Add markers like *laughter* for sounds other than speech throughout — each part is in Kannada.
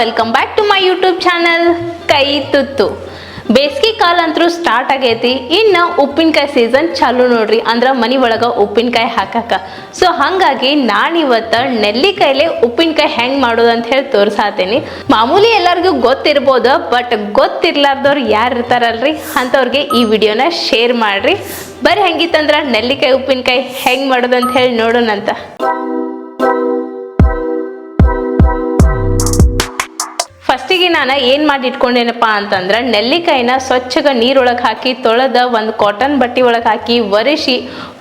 Welcome back to my YouTube channel ಕೈ ತುತ್ತು ಬೇಸಿಗೆ ಕಾಲ ಅಂತೂ ಸ್ಟಾರ್ಟ್ ಆಗೈತಿ. ಇನ್ನು ಉಪ್ಪಿನಕಾಯಿ ಸೀಸನ್ ಚಾಲು ನೋಡ್ರಿ. ಅಂದ್ರೆ ಮನೆ ಒಳಗೆ ಉಪ್ಪಿನಕಾಯಿ ಹಾಕಕ್ಕ ಸೊ ಹಾಗಾಗಿ ನಾನಿವತ್ತು ನೆಲ್ಲಿಕಾಯಿಲೆ ಉಪ್ಪಿನಕಾಯಿ ಹೆಂಗೆ ಮಾಡೋದು ಅಂತ ಹೇಳಿ ತೋರಿಸಾತೀನಿ. ಮಾಮೂಲಿ ಎಲ್ಲರಿಗೂ ಗೊತ್ತಿರ್ಬೋದು ಬಟ್ ಗೊತ್ತಿರ್ಲಾರ್ದವ್ರು ಯಾರು ಇರ್ತಾರಲ್ರಿ? ಅಂಥವ್ರಿಗೆ ಈ ವಿಡಿಯೋನ ಶೇರ್ ಮಾಡ್ರಿ. ಬರೀ ಹೆಂಗಿತ್ತಂದ್ರೆ ನೆಲ್ಲಿಕಾಯಿ ಉಪ್ಪಿನಕಾಯಿ ಹೆಂಗೆ ಮಾಡೋದು ಅಂತ ಹೇಳಿ ನೋಡೋಣಂತ. ಫಸ್ಟಿಗೆ ನಾನು ಏನು ಮಾಡಿ ಇಟ್ಕೊಂಡೇನಪ್ಪ ಅಂತಂದ್ರೆ ನೆಲ್ಲಿಕಾಯಿನ ಸ್ವಚ್ಛಗ ನೀರೊಳಗೆ ಹಾಕಿ, ತೊಳೆದ ಒಂದು ಕಾಟನ್ ಬಟ್ಟೆ ಒಳಗೆ ಹಾಕಿ, ಒರೆಸಿ,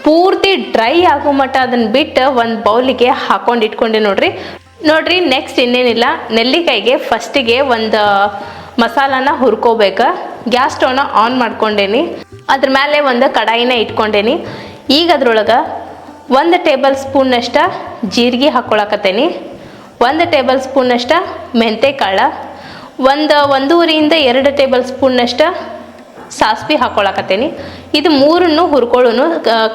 ಪೂರ್ತಿ ಡ್ರೈ ಆಗೋ ಮಟ್ಟ ಅದನ್ನ ಬಿಟ್ಟು ಒಂದು ಬೌಲಿಗೆ ಹಾಕೊಂಡು ಇಟ್ಕೊಂಡೆ ನೋಡ್ರಿ. ನೋಡ್ರಿ ನೆಕ್ಸ್ಟ್ ಇನ್ನೇನಿಲ್ಲ, ನೆಲ್ಲಿಕಾಯಿಗೆ ಫಸ್ಟಿಗೆ ಒಂದು ಮಸಾಲಾನ ಹುರ್ಕೋಬೇಕು. ಗ್ಯಾಸ್ ಸ್ಟವ್ನ ಆನ್ ಮಾಡ್ಕೊಂಡೇನಿ. ಅದ್ರ ಮೇಲೆ ಒಂದು ಕಡಾಯಿನ ಇಟ್ಕೊಂಡೇನಿ. ಈಗ ಅದ್ರೊಳಗೆ ಒಂದು ಟೇಬಲ್ ಸ್ಪೂನ್ನಷ್ಟ ಜೀರಿಗೆ ಹಾಕ್ಕೊಳಕತ್ತೇನಿ ಒಂದು ಟೇಬಲ್ ಸ್ಪೂನಷ್ಟ ಮೆಂತೆಕಾಳು. ಒಂದು ಒಂದೂವರೆಯಿಂದ ಎರಡು ಟೇಬಲ್ ಸ್ಪೂನ್ನಷ್ಟು ಸಾಸಿವೆ ಹಾಕ್ಕೊಳಕತ್ತೇನಿ ಇದು ಮೂರನ್ನು ಹುರ್ಕೊಳ್ಳೋನು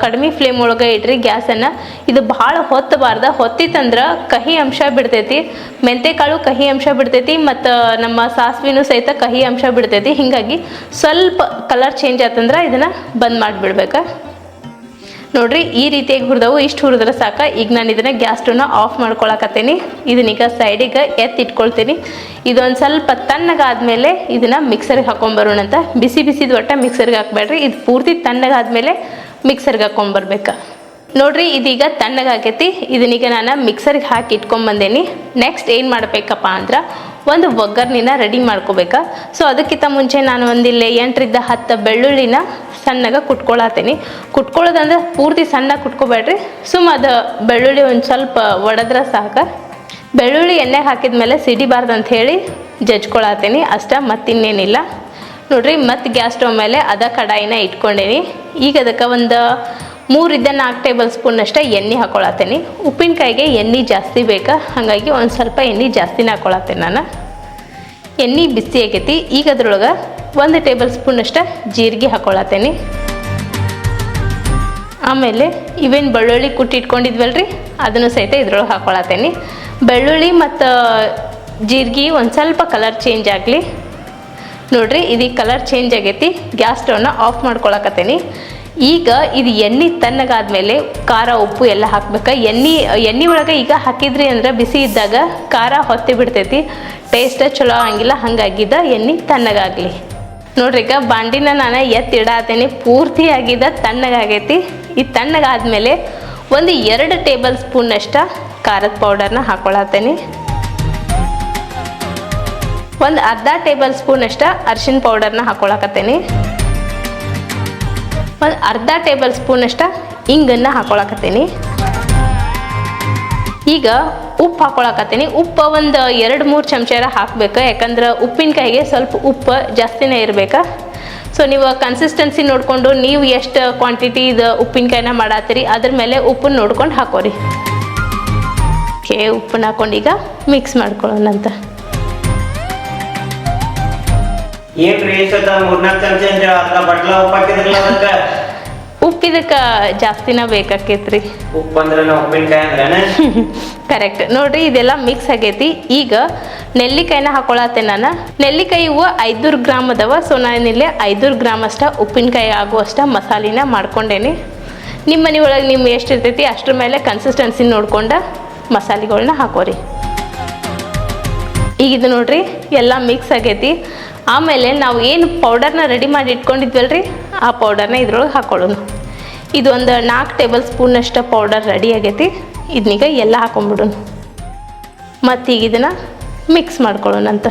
ಕಡಿಮೆ ಫ್ಲೇಮ್ ಒಳಗೆ ಇಡ್ರಿ ಗ್ಯಾಸನ್ನು. ಇದು ಭಾಳ ಹೊತ್ತಬಾರ್ದು. ಹೊತ್ತಿತ್ತಂದ್ರೆ ಕಹಿ ಅಂಶ ಬಿಡ್ತೈತಿ. ಮೆಂತೆಕಾಳು ಕಹಿ ಅಂಶ ಬಿಡ್ತೈತಿ ಮತ್ತು ನಮ್ಮ ಸಾಸಿವೆನೂ ಸಹಿತ ಕಹಿ ಅಂಶ ಬಿಡ್ತೈತಿ. ಹೀಗಾಗಿ ಸ್ವಲ್ಪ ಕಲರ್ ಚೇಂಜ್ ಆತಂದ್ರೆ ಇದನ್ನು ಬಂದ್ ಮಾಡಿಬಿಡ್ಬೇಕು. ನೋಡ್ರಿ, ಈ ರೀತಿಯಾಗಿ ಹುರಿದವು, ಇಷ್ಟು ಹುರಿದ್ರೆ ಸಾಕ. ಈಗ ನಾನು ಇದನ್ನ ಗ್ಯಾಸ್ ಸ್ಟವ್ನ ಆಫ್ ಮಾಡ್ಕೊಳಕತ್ತೀನಿ. ಇದನ್ನೀಗ ಸೈಡಿಗೆ ಎತ್ತಿ ಇಟ್ಕೊಳ್ತೀನಿ. ಇದೊಂದು ಸ್ವಲ್ಪ ತಣ್ಣಗಾದ್ಮೇಲೆ ಇದನ್ನ ಮಿಕ್ಸರ್ಗೆ ಹಾಕೊಂಬರೋಣಂತ ಬಿಸಿ ಬಿಸಿದ ಒಟ್ಟ ಮಿಕ್ಸರ್ಗೆ ಹಾಕ್ಬೇಡ್ರಿ. ಇದು ಪೂರ್ತಿ ತಣ್ಣಗಾದ್ಮೇಲೆ ಮಿಕ್ಸರ್ಗೆ ಹಾಕೊಂಬರ್ಬೇಕು ನೋಡ್ರಿ, ಇದೀಗ ತಣ್ಣಗಾಕೈತಿ ಇದನ್ನೀಗ ನಾನು ಮಿಕ್ಸರ್ಗೆ ಹಾಕಿ ಇಟ್ಕೊಂಬಂದೇನಿ ನೆಕ್ಸ್ಟ್ ಏನು ಮಾಡಬೇಕಪ್ಪ ಅಂದ್ರೆ, ಒಂದು ಒಗ್ಗರಣಿನ ರೆಡಿ ಮಾಡ್ಕೋಬೇಕಾ. ಸೊ ಅದಕ್ಕಿಂತ ಮುಂಚೆ ನಾನು ಒಂದಿಲ್ಲೇ ಎಂಟರಿಂದ ಹತ್ತು ಬೆಳ್ಳುಳ್ಳಿನ ಸಣ್ಣಗೆ ಕುಟ್ಕೊಳತ್ತೀನಿ. ಕುಟ್ಕೊಳ್ಳೋದಂದ್ರೆ ಪೂರ್ತಿ ಸಣ್ಣ ಕುಟ್ಕೋಬೇಡ್ರಿ. ಸುಮ್ಮ ಅದು ಬೆಳ್ಳುಳ್ಳಿ ಒಂದು ಸ್ವಲ್ಪ ಒಡೆದ್ರೆ ಸಾಕು. ಬೆಳ್ಳುಳ್ಳಿ ಎಣ್ಣೆಗೆ ಹಾಕಿದ್ಮೇಲೆ ಸಿಡಿಬಾರ್ದು ಅಂತ ಹೇಳಿ ಜಜ್ಕೊಳತ್ತೀನಿ. ಅಷ್ಟ ಮತ್ತಿನ್ನೇನಿಲ್ಲ. ನೋಡ್ರಿ, ಮತ್ತೆ ಗ್ಯಾಸ್ ಸ್ಟವ್ ಮೇಲೆ ಅದ ಕಡಾಯಿನ ಇಟ್ಕೊಂಡೀನಿ. ಈಗ ಅದಕ್ಕೆ ಒಂದು ಮೂರಿಂದ ನಾಲ್ಕು ಟೇಬಲ್ ಸ್ಪೂನ್ ಅಷ್ಟೇ ಎಣ್ಣೆ ಹಾಕೊಳತೀನಿ ಉಪ್ಪಿನಕಾಯಿಗೆ ಎಣ್ಣೆ ಜಾಸ್ತಿ ಬೇಕಾ. ಹಾಗಾಗಿ ಒಂದು ಸ್ವಲ್ಪ ಎಣ್ಣೆ ಜಾಸ್ತಿನೇ ಹಾಕೊಳತ್ತೀನಿ ನಾನು. ಎಣ್ಣೆ ಬಿಸಿ ಆಗೈತಿ. ಈಗ ಅದ್ರೊಳಗೆ ಒಂದು ಟೇಬಲ್ ಸ್ಪೂನ್ ಅಷ್ಟ ಜೀರಿಗೆ ಹಾಕೊಳತ್ತೇನೆ. ಆಮೇಲೆ ಇವೇನು ಬೆಳ್ಳುಳ್ಳಿ ಕುಟ್ಟಿ ರೀ ಅದನ್ನು ಸಹಿತ ಇದ್ರೊಳಗೆ ಹಾಕೊಳತ್ತೇನೆ. ಬೆಳ್ಳುಳ್ಳಿ ಮತ್ತು ಜೀರಿಗೆ ಒಂದು ಸ್ವಲ್ಪ ಕಲರ್ ಚೇಂಜ್ ಆಗಲಿ. ನೋಡ್ರಿ, ಇದೀಗ ಕಲರ್ ಚೇಂಜ್ ಆಗೈತಿ. ಗ್ಯಾಸ್ ಸ್ಟವ್ನ ಆಫ್ ಮಾಡ್ಕೊಳಕತ್ತೇನೆ. ಈಗ ಇದು ಎಣ್ಣೆ ತಣ್ಣಗಾದ್ಮೇಲೆ ಖಾರ, ಉಪ್ಪು ಎಲ್ಲ ಹಾಕ್ಬೇಕು. ಎಣ್ಣೆ ಎಣ್ಣೆ ಒಳಗೆ ಈಗ ಹಾಕಿದ್ರಿ ಅಂದ್ರೆ ಬಿಸಿ ಇದ್ದಾಗ ಖಾರ ಹೊತ್ತಿ ಬಿಡ್ತೈತಿ. ಟೇಸ್ಟ್ ಚಲೋ ಆಗಿಲ್ಲ ಹಂಗಾಗಿದ್ದ ಎಣ್ಣೆ ತಣ್ಣಗಾಗಲಿ. ನೋಡ್ರಿ, ಈಗ ಬಾಂಡಿನ ನಾನು ಎತ್ತಿ ಇಡಾತೇನೆ ಪೂರ್ತಿ ಆಗಿದ್ದ ತಣ್ಣಗಾಗೈತಿ. ಈ ತಣ್ಣಗಾದ್ಮೇಲೆ ಒಂದು ಎರಡು ಟೇಬಲ್ ಸ್ಪೂನಷ್ಟ ಖಾರದ ಪೌಡರ್ನ ಹಾಕೊಳತ್ತೇನೆ ಒಂದು ಅರ್ಧ ಟೇಬಲ್ ಸ್ಪೂನ್ ಅರ್ಶಿನ ಪೌಡರ್ನ ಹಾಕೊಳಕತ್ತೇನೆ. ಒಂದು ಅರ್ಧ ಟೇಬಲ್ ಸ್ಪೂನ್ ಇಂಗನ್ನು ಇಂಗನ್ನ ಹಾಕೊಳಕತ್ತೇನಿ. ಈಗ ಉಪ್ಪು ಹಾಕೊಳಕತ್ತೀನಿ. ಉಪ್ಪು ಒಂದು ಎರಡು ಮೂರು ಚಮಚರ ಹಾಕಬೇಕು. ಯಾಕಂದ್ರೆ ಉಪ್ಪಿನಕಾಯಿಗೆ ಸ್ವಲ್ಪ ಉಪ್ಪು ಜಾಸ್ತಿನೇ ಇರಬೇಕು. ಸೊ ನೀವು ಕನ್ಸಿಸ್ಟೆನ್ಸಿ ನೋಡಿಕೊಂಡು ನೀವು ಎಷ್ಟು ಕ್ವಾಂಟಿಟಿ ಇದು ಉಪ್ಪಿನಕಾಯಿನ ಮಾಡತ್ತೀರಿ ಅದ್ರ ಮೇಲೆ ಉಪ್ಪನ್ನ ನೋಡ್ಕೊಂಡು ಹಾಕೋರಿ. ಓಕೆ, ಉಪ್ಪನ್ನ ಹಾಕೊಂಡು ಈಗ ಮಿಕ್ಸ್ ಮಾಡ್ಕೊಳ್ಳೋಣಂತ ಏನ್ರಿ ಮೂರ್ನಾಲ್ಕು ಚಮಚ ಅಂದ್ರೆ ಅದ್ರ ಬಟ್ಲ ಉಪ್ಪು ಹಾಕಿದ್ರಲ್ಲ ಅದಕ್ಕ? ಉಪ್ಪು ಇದಕ್ಕೆ ಜಾಸ್ತಿನ ಬೇಕಾಕೈತ್ರಿ. ಉಪ್ಪು ಅಂದ್ರೆ ಕರೆಕ್ಟ್ *laughs* ನೋಡ್ರಿ ಇದೆಲ್ಲ ಮಿಕ್ಸ್ ಆಗೈತಿ. ಈಗ ನೆಲ್ಲಿಕಾಯಿನ ಹಾಕೊಳತ್ತೆ ನಾನು. ನೆಲ್ಲಿಕಾಯಿ ಹೂವು ಐದೂರು ಗ್ರಾಮ್ ಅದಾವ ಸೊ ನಾನಿಲ್ಲಿ ಐದೂರು ಗ್ರಾಮ್ ಅಷ್ಟ ಉಪ್ಪಿನಕಾಯಿ ಆಗುವಷ್ಟ ಮಸಾಲಿನ ಮಾಡ್ಕೊಂಡೇನಿ. ನಿಮ್ಮ ಮನೆ ಒಳಗೆ ನಿಮ್ಗೆ ಎಷ್ಟು ಇರ್ತೈತಿ ಅಷ್ಟ್ರ ಮೇಲೆ ಕನ್ಸಿಸ್ಟೆನ್ಸಿ ನೋಡ್ಕೊಂಡು ಮಸಾಲೆಗಳನ್ನ ಹಾಕೋರಿ. ಈಗ ಇದು ನೋಡ್ರಿ ಎಲ್ಲ ಮಿಕ್ಸ್ ಆಗೈತಿ. ಆಮೇಲೆ ನಾವು ಏನು ಪೌಡರ್ನ ರೆಡಿ ಮಾಡಿ ಇಟ್ಕೊಂಡಿದ್ವಲ್ರಿ? ಆ ಪೌಡರ್ನ ಇದ್ರೊಳಗೆ ಹಾಕೊಳ್ಳೋಣ. ಇದೊಂದು ನಾಲ್ಕು ಟೇಬಲ್ ಸ್ಪೂನಷ್ಟು ಪೌಡರ್ ರೆಡಿ ಆಗೈತಿ. ಇದನ್ನೀಗ ಎಲ್ಲ ಹಾಕೊಂಡ್ಬಿಡೋಣ. ಮತ್ತು ಈಗ ಇದನ್ನು ಮಿಕ್ಸ್ ಮಾಡ್ಕೊಳ್ಳೋಣಂತ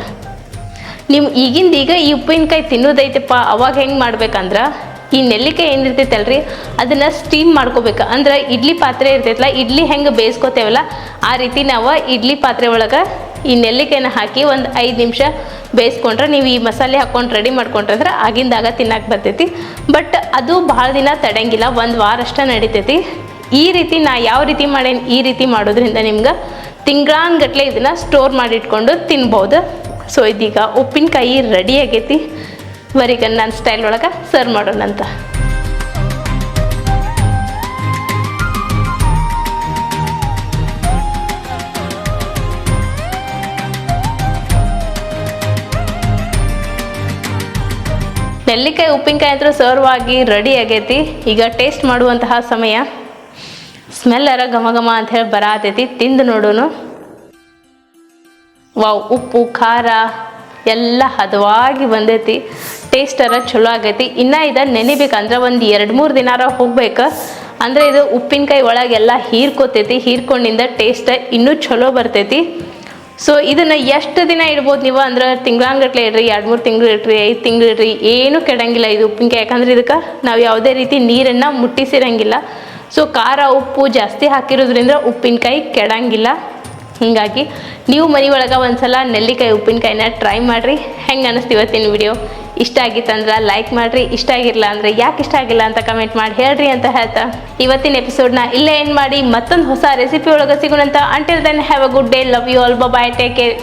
ನಿಮ್ಮ ಈಗಿಂದ ಈಗ ಈ ಉಪ್ಪಿನಕಾಯಿ ತಿನ್ನೋದೈತೆಪ್ಪ ಅವಾಗ ಹೆಂಗೆ ಮಾಡ್ಬೇಕಂದ್ರೆ, ಈ ನೆಲ್ಲಿಕಾಯಿ ಏನಿರ್ತೈತಲ್ರಿ, ಅದನ್ನು ಸ್ಟೀಮ್ ಮಾಡ್ಕೋಬೇಕು. ಅಂದ್ರೆ ಇಡ್ಲಿ ಪಾತ್ರೆ ಇರ್ತೈತಲ್ಲ ಇಡ್ಲಿ ಹೆಂಗೆ ಬೇಯಿಸ್ಕೋತೇವಲ್ಲ, ಆ ರೀತಿ ನಾವು ಇಡ್ಲಿ ಪಾತ್ರೆ ಒಳಗೆ ಈ ನೆಲ್ಲಿಕಾಯಿನ ಹಾಕಿ ಒಂದು ಐದು ನಿಮಿಷ ಬೇಯಿಸ್ಕೊಂಡ್ರೆ ನೀವು ಈ ಮಸಾಲೆ ಹಾಕ್ಕೊಂಡು ರೆಡಿ ಮಾಡ್ಕೊಂಡ್ರೆ ಆಗಿಂದಾಗ ತಿನ್ನಕ್ಕೆ ಬರ್ತೈತಿ. ಬಟ್ ಅದು ಭಾಳ ದಿನ ತಡಂಗಿಲ್ಲ, ಒಂದು ವಾರ ಅಷ್ಟೇ ನಡಿತೈತಿ. ಈ ರೀತಿ ನಾ ಯಾವ ರೀತಿ ಮಾಡೇನಿ, ಈ ರೀತಿ ಮಾಡೋದ್ರಿಂದ ನಿಮ್ಗೆ ತಿಂಗಳಾನ್ಗಟ್ಲೆ ಇದನ್ನು ಸ್ಟೋರ್ ಮಾಡಿಟ್ಕೊಂಡು ತಿನ್ಬೋದು. ಸೊ ಇದೀಗ ಉಪ್ಪಿನಕಾಯಿ ರೆಡಿ ಆಗೈತಿ. ಬರೀಗ ನನ್ನ ಸ್ಟೈಲ್ ಒಳಗೆ ಸರ್ವ್ ಮಾಡೋಣಂತ. ನೆಲ್ಲಿಕಾಯಿ ಉಪ್ಪಿನಕಾಯಿ ಅಂತೂ ಸರ್ವ್ ಆಗಿ ರೆಡಿ ಆಗೈತಿ. ಈಗ ಟೇಸ್ಟ್ ಮಾಡುವಂತಹ ಸಮಯ. ಸ್ಮೆಲ್ಲರ ಘಮ ಘಮ ಅಂತ ಹೇಳಿ ಬರತೈತಿ. ತಿಂದು ನೋಡೋನು. ವಾವ್, ಉಪ್ಪು, ಖಾರ ಎಲ್ಲ ಹದವಾಗಿ ಬಂದೈತಿ. ಟೇಸ್ಟರ ಚಲೋ ಆಗೈತಿ. ಇನ್ನು ಇದು ನೆನಿಬೇಕಂದ್ರೆ ಒಂದು ಎರಡು ಮೂರು ದಿನಾರ ಹೋಗ್ಬೇಕು. ಅಂದರೆ ಇದು ಉಪ್ಪಿನಕಾಯಿ ಒಳಗೆಲ್ಲ ಹೀರ್ಕೋತೈತಿ. ಹೀರ್ಕೊಂಡಿಂದ ಟೇಸ್ಟ್ ಇನ್ನೂ ಚಲೋ ಬರ್ತೈತಿ. ಸೊ ಇದನ್ನ ಎಷ್ಟು ದಿನ ಇಡ್ಬೋದು ನೀವು? ಅಂದ್ರೆ ತಿಂಗಳಂಗಟ್ಲೆ ಇಡ್ರಿ, ಎರಡು ಮೂರು ತಿಂಗಳು ಇಡ್ರಿ ಐದು ತಿಂಗಳು ಇಡ್ರಿ, ಏನು ಕೆಡಂಗಿಲ್ಲ. ಇದು ಉಪ್ಪಿನಕಾಯಿ ಯಾಕಂದ್ರೆ ಇದಕ್ಕೆ ನಾವು ಯಾವುದೇ ರೀತಿ ನೀರನ್ನು ಮುಟ್ಟಿಸಿರಂಗಿಲ್ಲ. ಸೊ ಖಾರ ಉಪ್ಪು ಜಾಸ್ತಿ ಹಾಕಿರೋದ್ರಿಂದ ಉಪ್ಪಿನಕಾಯಿ ಕೆಡಂಗಿಲ್ಲ. ಹೀಗಾಗಿ ನೀವು ಮನೆ ಒಳಗೆ ಒಂದ್ಸಲ ನೆಲ್ಲಿಕಾಯಿ ಉಪ್ಪಿನಕಾಯಿನ ಟ್ರೈ ಮಾಡಿರಿ. ಹೆಂಗೆ ಅನ್ನಿಸ್ತೀವತ್ತಿನ ವಿಡಿಯೋ ಇಷ್ಟ ಆಗಿತ್ತಂದ್ರೆ ಲೈಕ್ ಮಾಡ್ರಿ, ಇಷ್ಟ ಆಗಿರಲ್ಲ ಅಂದರೆ ಯಾಕೆ ಇಷ್ಟ ಆಗಿಲ್ಲ ಅಂತ ಕಮೆಂಟ್ ಮಾಡಿ ಹೇಳ್ರಿ ಅಂತ ಹೇಳ್ತಾ. ಇವತ್ತಿನ ಎಪಿಸೋಡ್ನ ಇಲ್ಲೇ ಏನು ಮಾಡಿ ಮತ್ತೊಂದು ಹೊಸ ರೆಸಿಪಿ ಒಳಗೆ ಸಿಗುಣಂತ. Until then have a good day love you all bye take care